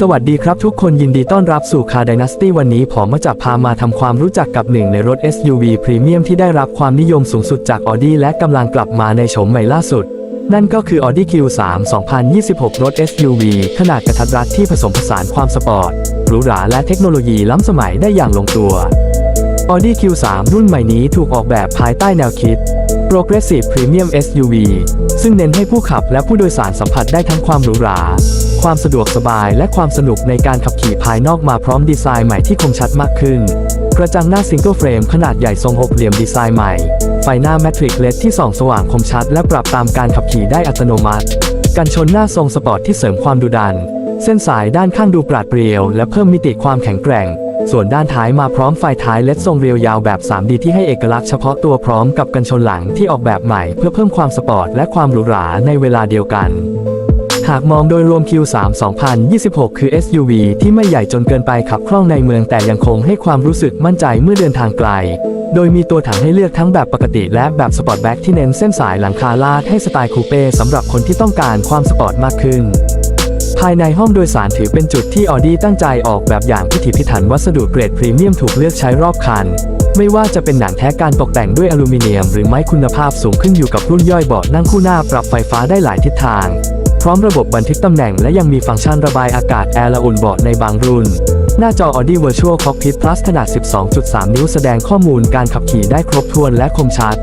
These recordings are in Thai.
สวัสดีครับทุกคนยินดีต้อนรับสู่คา r Dynasty วันนี้ผมมาจะพามาทำความรู้จักกับหนึ่งในรถ SUV พรีเมียมที่ได้รับความนิยมสูงสุดจาก Audi และกำลังกลับมาในโฉมใหม่ล่าสุด นั่นก็คือ Audi Q3 2026 รถ SUV ขนาดกระทัดรัดที่ผสมผสานความสปอร์ตหรูหราและเทคโนโลยีล้ำสมัยได้อย่างลงตัว Audi Q3 รุ่นใหม่นี้ถูกออกแบบภายใต้แนวคิด Progressive Premium SUV ซึ่งเน้นให้ผู้ขับและผู้โดยสารสัมผัสได้ทั้งความหรูหรา ความสะดวกสบายและความสนุกในการขับขี่ภายนอกมาพร้อมดีไซน์ใหม่ที่คมชัดมากขึ้น กระจังหน้าซิงเกิลเฟรมขนาดใหญ่ทรงหกเหลี่ยมดีไซน์ใหม่ ไฟหน้าแมทริกเลดที่ส่องสว่างคมชัดและปรับตามการขับขี่ได้อัตโนมัติ กันชนหน้าทรงสปอร์ตที่เสริมความดุดัน เส้นสายด้านข้างดูปราดเปรียว และเพิ่มมิติความแข็งแกร่ง ส่วนด้านท้ายมาพร้อมไฟท้ายเลดทรงเรียวยาวแบบ 3D ที่ให้เอกลักษณ์เฉพาะตัวพร้อมกับกันชนหลังที่ออกแบบใหม่ เพื่อเพิ่มความสปอร์ตและความหรูหราในเวลาเดียวกัน หากมองโดยรวม Q3 2026 คือ SUV ที่ไม่ใหญ่จนเกินไปขับคล่องในเมืองแต่ยังคงให้ความรู้สึกมั่นใจเมื่อเดินทางไกล โดยมีตัวถังให้เลือกทั้งแบบปกติและแบบสปอร์ตแบ็กที่เน้นเส้นสายหลังคาลาดให้สไตล์คูเป้สำหรับคนที่ต้องการความสปอร์ตมากขึ้น ภายในห้องโดยสารถือเป็นจุดที่ Audi ตั้งใจออกแบบอย่างพิถีพิถันวัสดุเกรดพรีเมียมถูกเลือกใช้รอบคันไม่ว่าจะเป็นหนังแท้การตกแต่งด้วยอลูมิเนียม หรือไม้คุณภาพสูงขึ้นอยู่กับรุ่นย่อยเบาะนั่งคู่หน้าปรับไฟฟ้าได้หลายทิศทาง พร้อมระบบบันทึกตำแหน่งและยังมีฟังก์ชันระบายอากาศแอร์ละอุ่นเบาะในบางรุ่น หน้าจอ Audi Virtual Cockpit Plus ขนาด 12.3 นิ้วแสดงข้อมูลการขับขี่ได้ครบถ้วนและคมชัด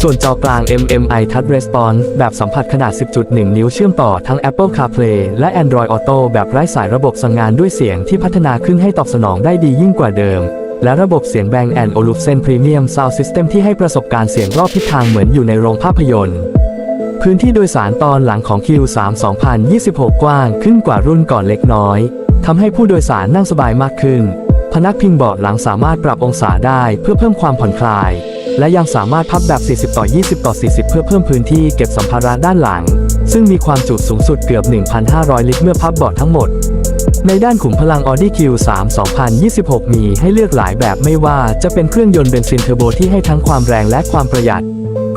ส่วนจอกลาง MMI Touch Response แบบสัมผัสขนาด 10.1 นิ้วเชื่อมต่อทั้ง Apple CarPlay และ Android Auto แบบไร้สายระบบสั่งงานด้วยเสียงที่พัฒนาขึ้นให้ตอบสนองได้ดียิ่งกว่าเดิมและระบบเสียง Bang Olufsen Premium Sound System ที่ให้ประสบการณ์เสียงรอบทิศทางเหมือนอยู่ในโรงภาพยนตร์ พื้นที่โดยสารตอนหลังของ Q3 2026 กว้างขึ้นกว่ารุ่นก่อนเล็กน้อยทำให้ผู้โดยสารนั่งสบายมากขึ้น พนักพิงเบาะหลังสามารถปรับองศาได้เพื่อเพิ่มความผ่อนคลาย และยังสามารถพับแบบ 40 ต่อ 20 ต่อ 40 เพื่อเพิ่มพื้นที่เก็บสัมภาระด้านหลัง ซึ่งมีความจุสูงสุดเกือบ 1,500 ลิตรเมื่อพับเบาะทั้งหมด ในด้านขุมพลัง Audi Q3 2026 มีให้เลือกหลายแบบไม่ว่าจะเป็นเครื่องยนต์เบนซินเทอร์โบที่ให้ทั้งความแรงและความประหยัด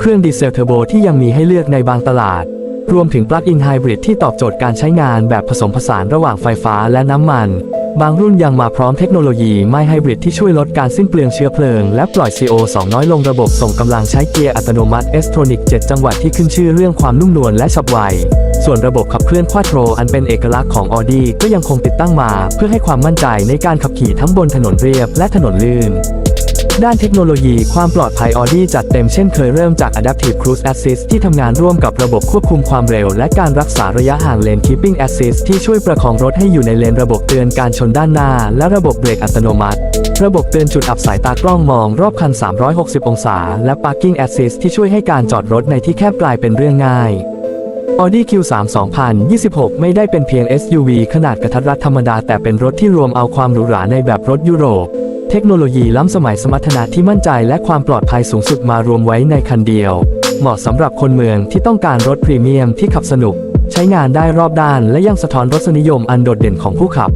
เครื่องดีเซลเทอร์โบที่ยังมีให้เลือกในบางตลาด รวมถึงปลั๊กอินไฮบริดที่ตอบโจทย์การใช้งานแบบผสมผสานระหว่างไฟฟ้าและน้ำมัน บางรุ่นยังมาพร้อมเทคโนโลยีไม่ไฮบริดที่ช่วยลดการสิ้นเปลืองเชื้อเพลิง และปล่อย CO2 น้อยลงระบบส่งกำลังใช้เกียร์อัตโนมัติ s t r o n i c 7จังหวัดที่ขึ้นชื่อเรื่องความนุ่มนวลและฉับไวส่วนระบบขับเคลื่อนควาโตรอันเป็นเอกลักษณ์ของ Audi ก็ยังคงติดตั้งมา เพื่อให้ความมั่นใจในการขับขี่ทั้งบนถนนเรียบและถนนลื่น ด้านเทคโนโลยีความปลอดภัย Audi จัดเต็มเช่นเคยเริ่มจาก Adaptive Cruise Assist ที่ทำงานร่วมกับระบบควบคุมความเร็ว และการรักษาระยะห่างเลน Keeping Assist ที่ช่วยประคองรถให้อยู่ในเลนระบบเตือนการชนด้านหน้า และระบบเบรกอัตโนมัติ ระบบเตือนจุดอับสายตากล้องมองรอบคัน 360 องศา และ Parking Assist ที่ช่วยให้การจอดรถในที่แคบกลายเป็นเรื่องง่าย Audi Q3 2026 ไม่ได้เป็นเพียง SUV ขนาดกระทัดรัดธรรมดาแต่เป็นรถที่รวมเอาความหรูหราในแบบรถยุโรป เทคโนโลยีล้ำสมัยสมรรถนะที่มั่นใจและความปลอดภัยสูงสุดมารวมไว้ในคันเดียว เหมาะสำหรับคนเมืองที่ต้องการรถพรีเมียมที่ขับสนุก ใช้งานได้รอบด้าน และยังสะท้อนรสนิยมอันโดดเด่นของผู้ขับ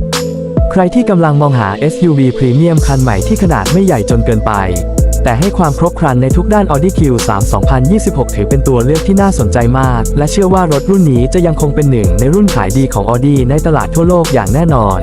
ใครที่กำลังมองหา SUV พรีเมียมคันใหม่ที่ขนาดไม่ใหญ่จนเกินไป แต่ให้ความครบครันในทุกด้าน Audi Q3 2026 ถือเป็นตัวเลือกที่น่าสนใจมาก และเชื่อว่ารถรุ่นนี้จะยังคงเป็นหนึ่งในรุ่นขายดีของ Audi ในตลาดทั่วโลกอย่างแน่นอน